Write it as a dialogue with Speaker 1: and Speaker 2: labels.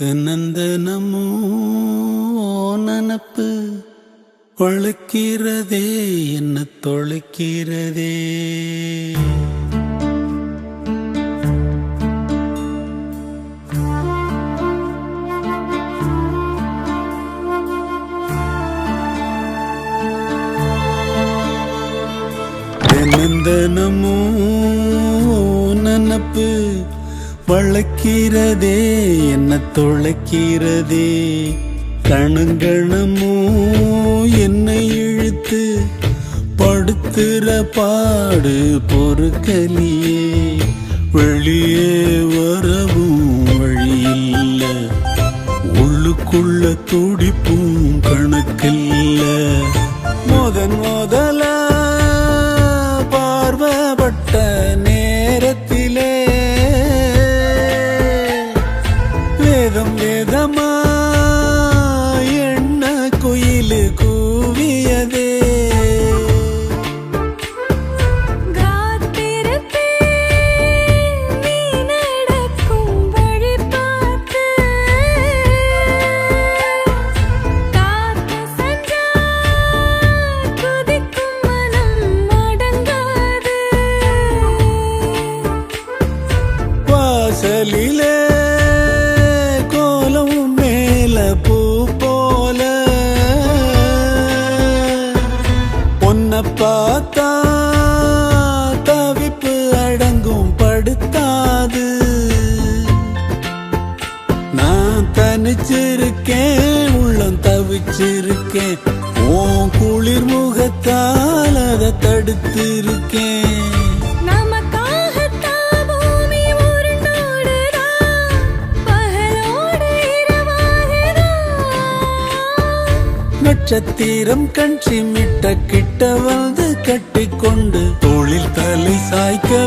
Speaker 1: தினந்தனமோ நனப்பு வளர்க்கிறதே என்ன தொழுக்கிறதே? தினந்தனமோ நனப்பு வளர்க்கிறதே என்ன தொலைக்கிறதே கணுங்கணமோ என்னை இழுத்து படுத்துற பாடு பொறுக்கலியே. வெளியே வரவும் வழியில்ல. உள்ளுக்குள்ள துடிப்பும் கணக்கில்லை. வேதம் வேதமா? எண்ண குயிலு கூவியதே.
Speaker 2: காத்திருப்பேன் பார்த்தா
Speaker 1: தவிப்பு அடங்கும் படுத்தாது. நான் தனிச்சிருக்கேன் உள்ளம் தவிச்சிருக்கேன். உன் குளிர் முகத்தால் அதை தடுத்திருக்கேன். நட்சத்திரம் கண் சிமிட்ட கிட்ட வந்து கட்டிக்கொண்டு தோளில் தலை சாய்க்க